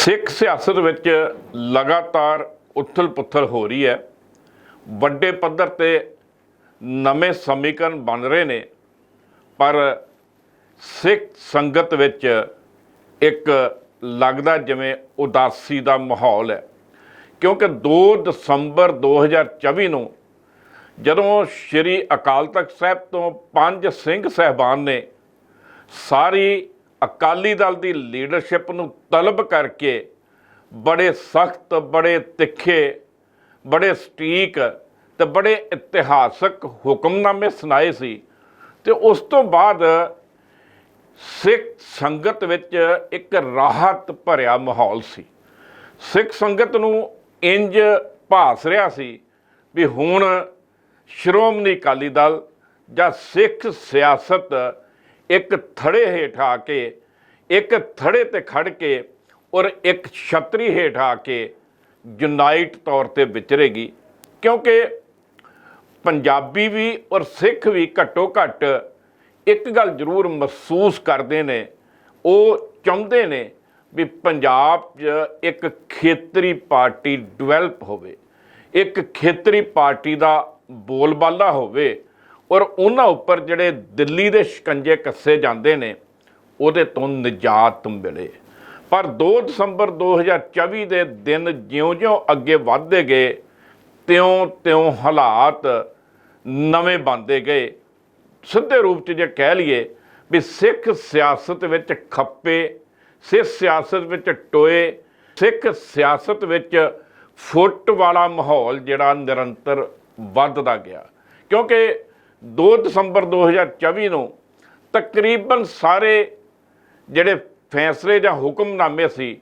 ਸਿੱਖ ਸਿਆਸਤ ਵਿੱਚ ਲਗਾਤਾਰ ਉਥਲ-ਪੁਥਲ ਹੋ ਰਹੀ ਹੈ। ਵੱਡੇ ਪੱਧਰ ਤੇ ਨਵੇਂ ਸਮੀਕਰਨ ਬਣ ਰਹੇ ਨੇ, ਪਰ ਸਿੱਖ ਸੰਗਤ ਵਿੱਚ ਇੱਕ ਲੱਗਦਾ ਜਿਵੇਂ ਉਦਾਸੀ ਦਾ ਮਾਹੌਲ ਹੈ। ਕਿਉਂਕਿ 2 ਦਸੰਬਰ 2024 ਨੂੰ ਜਦੋਂ ਸ੍ਰੀ ਅਕਾਲ ਤਖਤ ਸਾਹਿਬ ਤੋਂ ਪੰਜ ਸਿੰਘ ਸਹਿਬਾਨ ਨੇ ਸਾਰੀ ਅਕਾਲੀ ਦਲ ਦੀ ਲੀਡਰਸ਼ਿਪ ਨੂੰ ਤਲਬ ਕਰਕੇ ਬੜੇ ਸਖਤ, ਬੜੇ ਤਿੱਖੇ, ਬੜੇ ਸਟੀਕ ਤੇ ਬੜੇ ਇਤਿਹਾਸਕ ਹੁਕਮਨਾਮੇ ਸੁਣਾਏ ਸੀ ਤੇ ਉਸ ਤੋਂ ਬਾਅਦ ਸਿੱਖ ਸੰਗਤ ਵਿੱਚ ਇੱਕ ਰਾਹਤ ਭਰਿਆ ਮਾਹੌਲ ਸੀ। ਸਿੱਖ ਸੰਗਤ ਨੂੰ ਇੰਜ ਭਾਸ ਰਿਹਾ ਸੀ ਵੀ ਹੁਣ ਸ਼੍ਰੋਮਣੀ ਅਕਾਲੀ ਦਲ ਜਾਂ ਸਿੱਖ ਸਿਆਸਤ ਇੱਕ ਥੜੇ ਹੇਠ ਆ ਕੇ, ਇੱਕ ਥੜੇ ਤੇ ਖੜ ਕੇ ਔਰ ਇੱਕ ਛਤਰੀ ਹੇਠ ਆ ਕੇ ਯੂਨਾਈਟ ਤੌਰ ਤੇ ਵਿਚਰੇਗੀ। ਕਿਉਂਕਿ ਪੰਜਾਬੀ ਵੀ ਔਰ ਸਿੱਖ ਵੀ ਘੱਟੋ ਘੱਟ ਇੱਕ ਗੱਲ ਜ਼ਰੂਰ ਮਹਿਸੂਸ ਕਰਦੇ ਨੇ। ਉਹ ਚਾਹੁੰਦੇ ਨੇ ਵੀ ਪੰਜਾਬ 'ਚ ਇੱਕ ਖੇਤਰੀ ਪਾਰਟੀ ਡਿਵੈਲਪ ਹੋਵੇ, ਇੱਕ ਖੇਤਰੀ ਪਾਰਟੀ ਦਾ ਬੋਲਬਾਲਾ ਹੋਵੇ। ਔਰ ਉਹਨਾਂ ਉੱਪਰ ਜਿਹੜੇ ਦਿੱਲੀ ਦੇ ਸ਼ਿਕੰਜੇ ਕੱਸੇ ਜਾਂਦੇ ਨੇ, ਉਹਦੇ ਤੋਂ ਨਿਜਾਤ ਮਿਲੇ। ਪਰ 2 ਦਸੰਬਰ 2024 ਦੇ ਦਿਨ ਜਿਉਂ-ਜਿਉਂ ਅੱਗੇ ਵਧਦੇ ਗਏ, ਤਿਉਂ-ਤਿਉਂ ਹਾਲਾਤ ਨਵੇਂ ਬਣਦੇ ਗਏ। ਸਿੱਧੇ ਰੂਪ 'ਚ ਜੇ ਕਹਿ ਲਈਏ ਵੀ ਸਿੱਖ ਸਿਆਸਤ ਵਿੱਚ ਖੱਪੇ, ਸਿੱਖ ਸਿਆਸਤ ਵਿੱਚ ਟੋਏ, ਸਿੱਖ ਸਿਆਸਤ ਵਿੱਚ ਫੁੱਟ ਵਾਲਾ ਮਾਹੌਲ ਜਿਹੜਾ ਨਿਰੰਤਰ ਵੱਧਦਾ ਗਿਆ। ਕਿਉਂਕਿ 2 ਦਸੰਬਰ 2024 ਨੂੰ ਤਕਰੀਬਨ ਸਾਰੇ ਜਿਹੜੇ ਫੈਸਲੇ ਜਾਂ ਹੁਕਮਨਾਮੇ ਸੀ,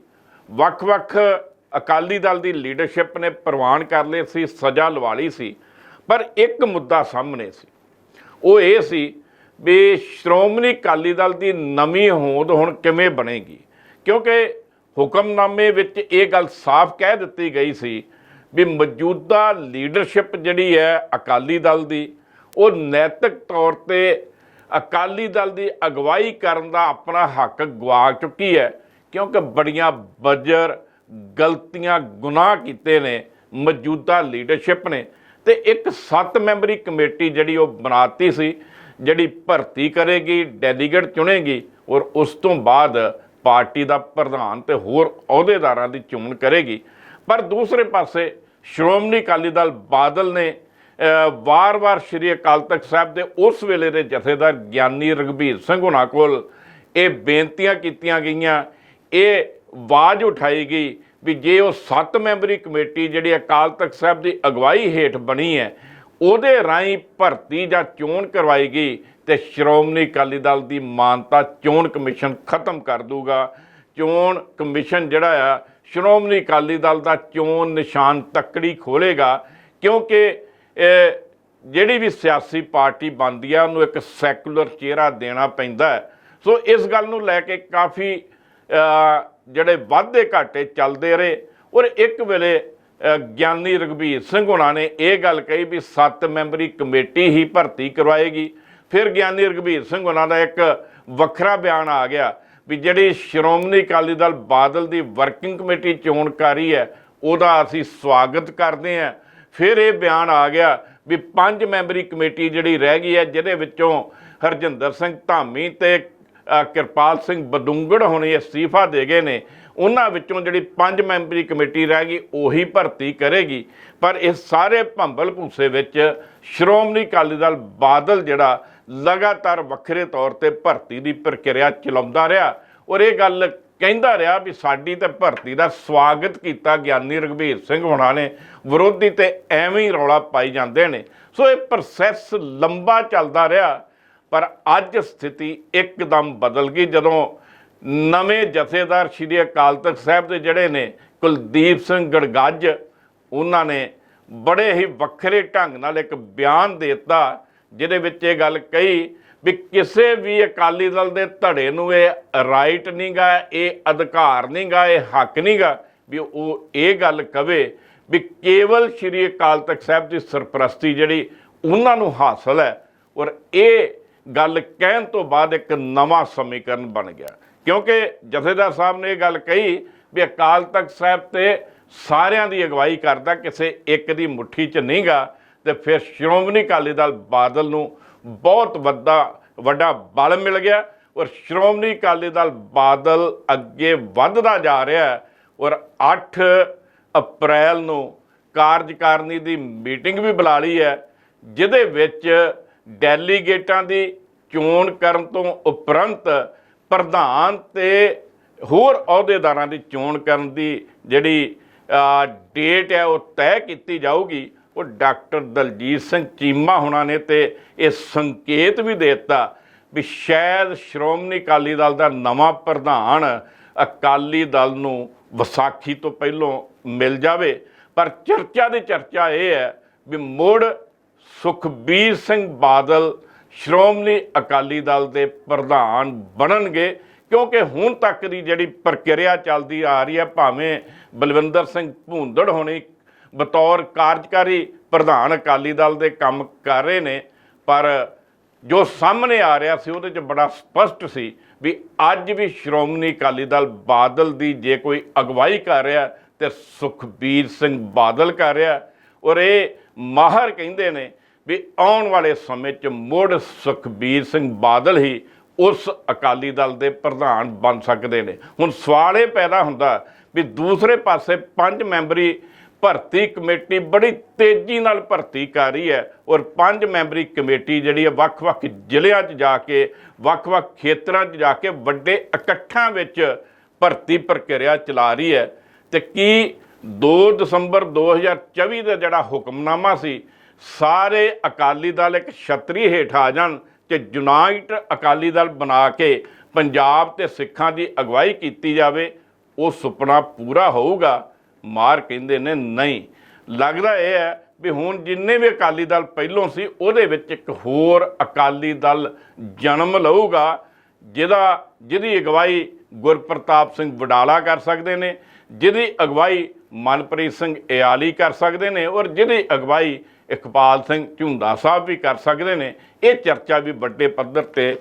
ਵੱਖ-ਵੱਖ ਅਕਾਲੀ ਦਲ ਦੀ ਲੀਡਰਸ਼ਿਪ ਨੇ ਪ੍ਰਵਾਨ ਕਰ ਲਏ ਸੀ, ਸਜ਼ਾ ਲਵਾ ਲਈ ਸੀ, ਪਰ ਇੱਕ ਮੁੱਦਾ ਸਾਹਮਣੇ ਸੀ। ਉਹ ਇਹ ਸੀ ਵੀ ਸ਼੍ਰੋਮਣੀ ਅਕਾਲੀ ਦਲ ਦੀ ਨਵੀਂ ਹੋਂਦ ਹੁਣ ਕਿਵੇਂ ਬਣੇਗੀ? ਕਿਉਂਕਿ ਹੁਕਮਨਾਮੇ ਵਿੱਚ ਇਹ ਗੱਲ ਸਾਫ਼ ਕਹਿ ਦਿੱਤੀ ਗਈ ਸੀ ਵੀ ਮੌਜੂਦਾ ਲੀਡਰਸ਼ਿਪ ਜਿਹੜੀ ਹੈ ਅਕਾਲੀ ਦਲ ਦੀ ਉਹ ਨੈਤਿਕ ਤੌਰ ਤੇ ਅਕਾਲੀ ਦਲ ਦੀ ਅਗਵਾਈ ਕਰਨ ਦਾ ਆਪਣਾ ਹੱਕ ਗਵਾ ਚੁੱਕੀ ਹੈ, ਕਿਉਂਕਿ ਬੜੀਆਂ ਬਜਰ ਗਲਤੀਆਂ ਗੁਨਾਹ ਕੀਤੇ ਨੇ, ਮੌਜੂਦਾ ਲੀਡਰਸ਼ਿਪ ਨੇ। ਤੇ ਇੱਕ 7 ਮੈਂਬਰੀ ਕਮੇਟੀ ਜਿਹੜੀ ਉਹ ਬਣਾਤੀ ਸੀ, ਜਿਹੜੀ ਭਰਤੀ ਕਰੇਗੀ ਡੈਲੀਗੇਟ ਚੁਣੇਗੀ, ਔਰ ਉਸ ਤੋਂ ਬਾਅਦ ਪਾਰਟੀ ਦਾ ਪ੍ਰਧਾਨ ਤੇ ਹੋਰ ਅਹੁਦੇਦਾਰਾਂ ਦੀ ਚੋਣ ਕਰੇਗੀ। ਪਰ ਦੂਸਰੇ ਪਾਸੇ ਸ਼੍ਰੋਮਣੀ ਅਕਾਲੀ ਦਲ ਬਾਦਲ ਨੇ ਵਾਰ-ਵਾਰ ਸ਼੍ਰੀ ਅਕਾਲ ਤਖਤ ਸਾਹਿਬ ਦੇ ਉਸ ਵੇਲੇ ਦੇ ਜਥੇਦਾਰ ਗਿਆਨੀ ਰਗਵੀਰ ਸਿੰਘ ਹੁਣਾਂ ਕੋਲ ਇਹ ਬੇਨਤੀਆਂ ਕੀਤੀਆਂ ਗਈਆਂ। ਇਹ ਆਵਾਜ਼ ਉਠਾਈ ਗਈ ਵੀ ਜੇ ਉਹ 7 ਮੈਂਬਰੀ ਕਮੇਟੀ ਜਿਹੜੀ ਅਕਾਲ ਤਖਤ ਸਾਹਿਬ ਦੀ ਅਗਵਾਈ ਹੇਠ ਬਣੀ ਹੈ, ਉਹਦੇ ਰਾਹੀਂ ਭਰਤੀ ਜਾਂ ਚੋਣ ਕਰਵਾਈ ਗਈ ਤੇ ਸ਼੍ਰੋਮਣੀ ਅਕਾਲੀ ਦਲ ਦੀ ਮਾਨਤਾ ਚੋਣ ਕਮਿਸ਼ਨ ਖਤਮ ਕਰ ਦੂਗਾ। ਚੋਣ ਕਮਿਸ਼ਨ ਜਿਹੜਾ ਆ, ਸ਼੍ਰੋਮਣੀ ਅਕਾਲੀ ਦਲ ਦਾ ਚੋਣ ਨਿਸ਼ਾਨ ਤੱਕੜੀ ਖੋਲੇਗਾ ਕਿਉਂਕਿ ਜਿਹੜੀ ਵੀ ਸਿਆਸੀ ਪਾਰਟੀ ਬਣਦੀ ਆ, ਉਹਨੂੰ ਇੱਕ ਸੈਕੂਲਰ ਚਿਹਰਾ ਦੇਣਾ ਪੈਂਦਾ ਸੋ ਇਸ ਗੱਲ ਨੂੰ ਲੈ ਕੇ ਕਾਫੀ ਜਿਹੜੇ ਵਾਧੇ ਘਾਟੇ ਚੱਲਦੇ ਰਹੇ। ਔਰ ਇੱਕ ਵੇਲੇ ਗਿਆਨੀ ਰਗਵੀਰ ਸਿੰਘ ਹੁਣਾਂ ਨੇ ਇਹ ਗੱਲ ਕਹੀ ਵੀ ਸੱਤ ਮੈਂਬਰੀ ਕਮੇਟੀ ਹੀ ਭਰਤੀ ਕਰਵਾਏਗੀ। ਫਿਰ ਗਿਆਨੀ ਰਗਵੀਰ ਸਿੰਘ ਹੁਣਾਂ ਦਾ ਇੱਕ ਵੱਖਰਾ ਬਿਆਨ ਆ ਗਿਆ ਵੀ ਜਿਹੜੀ ਸ਼੍ਰੋਮਣੀ ਅਕਾਲੀ ਦਲ ਬਾਦਲ ਦੀ ਵਰਕਿੰਗ ਕਮੇਟੀ ਚੋਣ ਕਰ ਰਹੀ ਹੈ, ਉਹਦਾ ਅਸੀਂ ਸਵਾਗਤ ਕਰਦੇ ਹਾਂ। ਫਿਰ ਇਹ ਬਿਆਨ ਆ ਗਿਆ ਵੀ ਪੰਜ ਮੈਂਬਰੀ ਕਮੇਟੀ ਜਿਹੜੀ ਰਹਿ ਗਈ ਹੈ, ਜਿਹਦੇ ਵਿੱਚੋਂ ਹਰਜਿੰਦਰ ਸਿੰਘ ਧਾਮੀ ਤੇ ਕਿਰਪਾਲ ਸਿੰਘ ਬਦੁੰਗੜ ਹੁਣੇ ਅਸਤੀਫਾ ਦੇ ਗਏ ਨੇ। ਉਹਨਾਂ ਵਿੱਚੋਂ ਜਿਹੜੀ ਪੰਜ ਮੈਂਬਰੀ ਕਮੇਟੀ ਰਹਿ ਗਈ, ਉਹੀ ਭਰਤੀ ਕਰੇਗੀ। ਪਰ ਇਹ ਸਾਰੇ ਭੰਬਲ ਭੂਸੇ ਵਿੱਚ ਸ਼੍ਰੋਮਣੀ ਅਕਾਲੀ ਦਲ ਬਾਦਲ ਜਿਹੜਾ ਲਗਾਤਾਰ ਵੱਖਰੇ ਤੌਰ ਤੇ ਭਰਤੀ ਦੀ ਪ੍ਰਕਿਰਿਆ ਚਲਾਉਂਦਾ ਰਿਹਾ। ਔਰ ਇਹ ਗੱਲ ਕਹਿੰਦਾ ਰਿਹਾ ਵੀ ਸਾਡੀ ਤੇ ਭਰਤੀ ਦਾ ਸਵਾਗਤ ਕੀਤਾ ਗਿਆਨੀ ਰਗਵੀਰ ਸਿੰਘ ਹੁਣਾਂ ਨੇ। ਵਿਰੋਧੀ ਤੇ ਐਵੇਂ ਹੀ ਰੌਲਾ ਪਾਈ ਜਾਂਦੇ ਨੇ। ਸੋ ਇਹ ਪ੍ਰੋਸੈਸ ਲੰਬਾ ਚੱਲਦਾ ਰਿਹਾ, ਪਰ ਅੱਜ ਸਥਿਤੀ ਇੱਕਦਮ ਬਦਲ ਗਈ। ਜਦੋਂ ਨਵੇਂ ਜਥੇਦਾਰ ਸ਼੍ਰੀ ਅਕਾਲ ਤਖਤ ਸਾਹਿਬ ਦੇ ਜਿਹੜੇ ਨੇ, ਕੁਲਦੀਪ ਸਿੰਘ ਗੜਗੱਜ, ਉਹਨਾਂ ਨੇ ਬੜੇ ਹੀ ਵੱਖਰੇ ਢੰਗ ਨਾਲ ਇੱਕ ਬਿਆਨ ਦੇ ਦਿੱਤਾ, ਜਿਹਦੇ ਵਿੱਚ ਇਹ ਗੱਲ ਕਹੀ ਵੀ ਕਿਸੇ ਵੀ ਅਕਾਲੀ ਦਲ ਦੇ ਧੜੇ ਨੂੰ ਇਹ ਰਾਈਟ ਨਹੀਂਗਾ ਇਹ ਅਧਿਕਾਰ ਨਹੀਂਗਾ ਇਹ ਹੱਕ ਨਹੀਂਗਾ ਵੀ ਉਹ ਇਹ ਗੱਲ ਕਵੇ ਵੀ ਕੇਵਲ ਸ਼੍ਰੀ ਅਕਾਲ ਤਖਤ ਸਾਹਿਬ ਦੀ ਸਰਪ੍ਰਸਤੀ ਜਿਹੜੀ ਉਹਨਾਂ ਨੂੰ ਹਾਸਲ ਹੈ ਔਰ ਇਹ ਗੱਲ ਕਹਿਣ ਤੋਂ ਬਾਅਦ ਇੱਕ ਨਵਾਂ ਸਮੀਕਰਨ ਬਣ ਗਿਆ। ਕਿਉਂਕਿ ਜਥੇਦਾਰ ਸਾਹਿਬ ਨੇ ਇਹ ਗੱਲ ਕਹੀ ਵੀ ਅਕਾਲ ਤਖਤ ਸਾਹਿਬ ਤੇ ਸਾਰਿਆਂ ਦੀ ਅਗਵਾਈ ਕਰਦਾ, ਕਿਸੇ ਇੱਕ ਦੀ ਮੁੱਠੀ 'ਚ ਨਹੀਂਗਾ ਤੇ ਫਿਰ ਸ਼੍ਰੋਮਣੀ ਅਕਾਲੀ ਦਲ ਬਾਦਲ ਨੂੰ ਬਹੁਤ ਵੱਡਾ ਵੱਡਾ ਬਲ ਮਿਲ ਗਿਆ ਔਰ ਸ਼੍ਰੋਮਣੀ ਅਕਾਲੀ ਦਲ ਬਾਦਲ ਅੱਗੇ ਵੱਧਦਾ ਜਾ ਰਿਹਾ ਹੈ ਔਰ 8 ਅਪ੍ਰੈਲ ਨੂੰ ਕਾਰਜਕਾਰਨੀ ਦੀ ਮੀਟਿੰਗ ਵੀ ਬੁਲਾ ਲਈ ਹੈ, ਜਿਹਦੇ ਵਿੱਚ ਡੈਲੀਗੇਟਾਂ ਦੀ ਚੋਣ ਕਰਨ ਤੋਂ ਉਪਰੰਤ ਪ੍ਰਧਾਨ ਤੇ ਹੋਰ ਅਹੁਦੇਦਾਰਾਂ ਦੀ ਚੋਣ ਕਰਨ ਦੀ ਜਿਹੜੀ ਡੇਟ ਹੈ, ਉਹ ਤੈਅ ਕੀਤੀ ਜਾਊਗੀ। ਉਹ ਡਾਕਟਰ ਦਲਜੀਤ ਸਿੰਘ ਚੀਮਾ ਹੋਣਾ ਨੇ ਤੇ ਇਹ ਸੰਕੇਤ ਵੀ ਦੇ ਦਿੱਤਾ ਵੀ ਸ਼ਾਇਦ ਸ਼੍ਰੋਮਣੀ ਅਕਾਲੀ ਦਲ ਦਾ ਨਵਾਂ ਪ੍ਰਧਾਨ ਅਕਾਲੀ ਦਲ ਨੂੰ ਵਿਸਾਖੀ ਤੋਂ ਪਹਿਲਾਂ ਮਿਲ ਜਾਵੇ। ਪਰ ਚਰਚਾ ਦੀ ਚਰਚਾ ਇਹ ਹੈ ਵੀ ਮੁੜ ਸੁਖਬੀਰ ਸਿੰਘ ਬਾਦਲ ਸ਼੍ਰੋਮਣੀ ਅਕਾਲੀ ਦਲ ਦੇ ਪ੍ਰਧਾਨ ਬਣਨਗੇ, ਕਿਉਂਕਿ ਹੁਣ ਤੱਕ ਦੀ ਜਿਹੜੀ ਪ੍ਰਕਿਰਿਆ ਚੱਲਦੀ ਆ ਰਹੀ ਹੈ, ਭਾਵੇਂ ਬਲਵਿੰਦਰ ਸਿੰਘ ਭੂੰਦੜ ਹੋਣੀ ਬਤੌਰ ਕਾਰਜਕਾਰੀ ਪ੍ਰਧਾਨ ਅਕਾਲੀ ਦਲ ਦੇ ਕੰਮ ਕਰ ਰਹੇ ਨੇ, ਪਰ ਜੋ ਸਾਹਮਣੇ ਆ ਰਿਹਾ ਸੀ, ਉਹਦੇ 'ਚ ਬੜਾ ਸਪਸ਼ਟ ਸੀ ਵੀ ਅੱਜ ਵੀ ਸ਼੍ਰੋਮਣੀ ਅਕਾਲੀ ਦਲ ਬਾਦਲ ਦੀ ਜੇ ਕੋਈ ਅਗਵਾਈ ਕਰ ਰਿਹਾ ਤੇ ਸੁਖਬੀਰ ਸਿੰਘ ਬਾਦਲ ਕਰ ਰਿਹਾ। ਔਰ ਇਹ ਮਾਹਰ ਕਹਿੰਦੇ ਨੇ ਵੀ ਆਉਣ ਵਾਲੇ ਸਮੇਂ 'ਚ ਮੁੜ ਸੁਖਬੀਰ ਸਿੰਘ ਬਾਦਲ ਹੀ ਉਸ ਅਕਾਲੀ ਦਲ ਦੇ ਪ੍ਰਧਾਨ ਬਣ ਸਕਦੇ ਨੇ। ਹੁਣ ਸਵਾਲ ਇਹ ਪੈਦਾ ਹੁੰਦਾ ਵੀ ਦੂਸਰੇ ਪਾਸੇ ਪੰਜ ਮੈਂਬਰੀ ਭਰਤੀ ਕਮੇਟੀ ਬੜੀ ਤੇਜ਼ੀ ਨਾਲ ਭਰਤੀ ਕਰ ਰਹੀ ਹੈ ਔਰ ਪੰਜ ਮੈਂਬਰੀ ਕਮੇਟੀ ਜਿਹੜੀ ਹੈ ਵੱਖ-ਵੱਖ ਜ਼ਿਲ੍ਹਿਆਂ 'ਚ ਜਾ ਕੇ, ਵੱਖ-ਵੱਖ ਖੇਤਰਾਂ 'ਚ ਜਾ ਕੇ ਵੱਡੇ ਇਕੱਠਾਂ ਵਿੱਚ ਭਰਤੀ ਪ੍ਰਕਿਰਿਆ ਚਲਾ ਰਹੀ ਹੈ। ਤੇ ਕੀ 2 ਦਸੰਬਰ 2024 ਦਾ ਜਿਹੜਾ ਹੁਕਮਨਾਮਾ ਸੀ, ਸਾਰੇ ਅਕਾਲੀ ਦਲ ਇੱਕ ਛਤਰੀ ਹੇਠ ਆ ਜਾਣ ਤੇ ਯੂਨਾਈਟ ਅਕਾਲੀ ਦਲ ਬਣਾ ਕੇ ਪੰਜਾਬ ਤੇ ਸਿੱਖਾਂ ਦੀ ਅਗਵਾਈ ਕੀਤੀ ਜਾਵੇ, ਉਹ ਸੁਪਨਾ ਪੂਰਾ ਹੋਊਗਾ। ਮਾਰ ਕਹਿੰਦੇ ਨੇ ਨਹੀਂ। ਲੱਗਦਾ ਇਹ ਹੈ ਵੀ ਹੁਣ ਜਿੰਨੇ ਵੀ ਅਕਾਲੀ ਦਲ ਪਹਿਲੋਂ ਸੀ, ਉਹਦੇ ਵਿੱਚ ਇੱਕ ਹੋਰ ਅਕਾਲੀ ਦਲ ਜਨਮ ਲਊਗਾ, ਜਿਹਦਾ, ਜਿਹਦੀ ਅਗਵਾਈ ਗੁਰਪ੍ਰਤਾਪ ਸਿੰਘ ਵਡਾਲਾ ਕਰ ਸਕਦੇ ਨੇ, ਜਿਹਦੀ ਅਗਵਾਈ ਮਨਪ੍ਰੀਤ ਸਿੰਘ ਇਆਲੀ ਕਰ ਸਕਦੇ ਨੇ ਔਰ ਜਿਹਦੀ ਅਗਵਾਈ ਇਕਬਾਲ ਸਿੰਘ ਝੁੰਦਾ ਸਾਹਿਬ ਵੀ ਕਰ ਸਕਦੇ ਨੇ। ਇਹ ਚਰਚਾ ਵੀ ਵੱਡੇ ਪੱਧਰ ਤੇ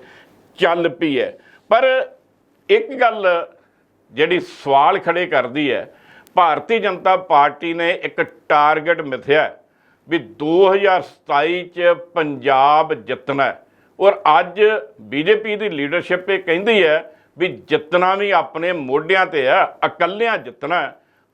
ਚੱਲ ਪਈ ਹੈ। ਪਰ ਇੱਕ ਗੱਲ ਜਿਹੜੀ ਸਵਾਲ ਖੜੇ ਕਰਦੀ ਹੈ ਭਾਰਤੀ ਜਨਤਾ ਪਾਰਟੀ ਨੇ ਇੱਕ ਟਾਰਗੇਟ ਮਿਥਿਆ ਹੈ ਵੀ 2027 ਚ ਪੰਜਾਬ ਜਿੱਤਣਾ ਔਰ ਅੱਜ ਬੀਜੇਪੀ ਦੀ ਲੀਡਰਸ਼ਿਪ ਇਹ ਕਹਿੰਦੀ ਹੈ ਵੀ ਜਿੱਤਣਾ ਵੀ ਆਪਣੇ ਮੋਢਿਆਂ ਤੇ ਹੈ, ਇਕੱਲਿਆਂ ਜਿੱਤਣਾ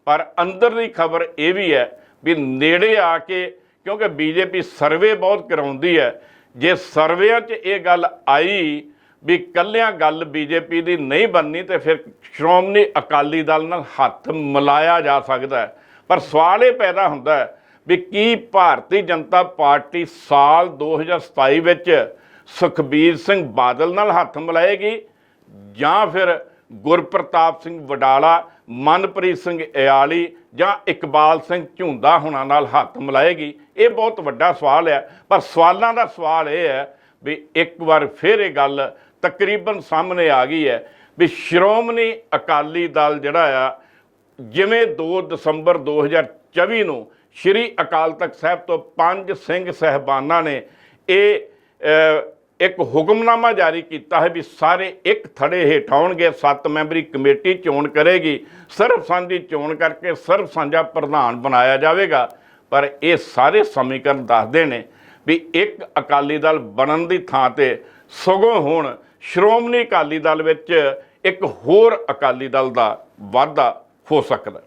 ਪਰ ਅੰਦਰ ਦੀ ਖਬਰ ਇਹ ਵੀ ਹੈ ਵੀ ਨੇੜੇ ਆ ਕੇ, ਕਿਉਂਕਿ ਬੀਜੇਪੀ ਸਰਵੇ ਬਹੁਤ ਕਰਾਉਂਦੀ ਹੈ, ਜੇ ਸਰਵੇਆਂ 'ਚ ਇਹ ਗੱਲ ਆਈ ਵੀ ਕੱਲਿਆਂ ਗੱਲ ਬੀਜੇਪੀ ਦੀ ਨਹੀਂ ਬਣਨੀ ਤੇ ਫਿਰ ਸ਼੍ਰੋਮਣੀ ਅਕਾਲੀ ਦਲ ਨਾਲ ਹੱਥ ਮਿਲਾਇਆ ਜਾ ਸਕਦਾ ਹੈ। ਪਰ ਸਵਾਲ ਇਹ ਪੈਦਾ ਹੁੰਦਾ ਹੈ ਵੀ ਕੀ ਭਾਰਤੀ ਜਨਤਾ ਪਾਰਟੀ ਸਾਲ 2027 ਵਿੱਚ ਸੁਖਬੀਰ ਸਿੰਘ ਬਾਦਲ ਨਾਲ ਹੱਥ ਮਿਲਾਏਗੀ ਜਾਂ ਫਿਰ ਗੁਰਪ੍ਰਤਾਪ ਸਿੰਘ ਵਡਾਲਾ, ਮਨਪ੍ਰੀਤ ਸਿੰਘ ਇਆਲੀ ਜਾਂ ਇਕਬਾਲ ਸਿੰਘ ਝੁੰਦਾ ਹੁਣਾਂ ਨਾਲ ਹੱਥ ਮਿਲਾਏਗੀ? ਇਹ ਬਹੁਤ ਵੱਡਾ ਸਵਾਲ ਹੈ। ਪਰ ਸਵਾਲਾਂ ਦਾ ਸਵਾਲ ਇਹ ਹੈ ਵੀ ਇੱਕ ਵਾਰ ਫਿਰ ਇਹ ਗੱਲ ਤਕਰੀਬਨ ਸਾਹਮਣੇ ਆ ਗਈ ਹੈ ਵੀ ਸ਼੍ਰੋਮਣੀ ਅਕਾਲੀ ਦਲ ਜਿਹੜਾ ਆ, ਜਿਵੇਂ 2 ਦਸੰਬਰ 2024 ਨੂੰ ਸ਼੍ਰੀ ਅਕਾਲ ਤਖਤ ਸਾਹਿਬ ਤੋਂ ਪੰਜ ਸਿੰਘ ਸਹਿਬਾਨਾਂ ਨੇ ਇਹ ਇੱਕ ਹੁਕਮਨਾਮਾ ਜਾਰੀ ਕੀਤਾ ਹੈ ਵੀ ਸਾਰੇ ਇੱਕ ਥੜੇ ਹੇਠ ਆਉਣਗੇ, ਸੱਤ ਮੈਂਬਰੀ ਕਮੇਟੀ ਚੋਣ ਕਰੇਗੀ ਸਰਬਸੰਮਤੀ ਚੋਣ ਕਰਕੇ ਸਰਬ ਸਾਂਝਾ ਪ੍ਰਧਾਨ ਬਣਾਇਆ ਜਾਵੇਗਾ। ਪਰ ਇਹ ਸਾਰੇ ਸਮੀਕਰਨ ਦੱਸਦੇ ਨੇ ਵੀ ਇੱਕ ਅਕਾਲੀ ਦਲ ਬਣਨ ਦੀ ਥਾਂ ਤੇ ਸਗੋਂ ਹੁਣ ਸ਼੍ਰੋਮਣੀ ਅਕਾਲੀ ਦਲ ਵਿੱਚ ਇੱਕ ਹੋਰ ਅਕਾਲੀ ਦਲ ਦਾ ਵਾਧਾ ਹੋ ਸਕਦਾ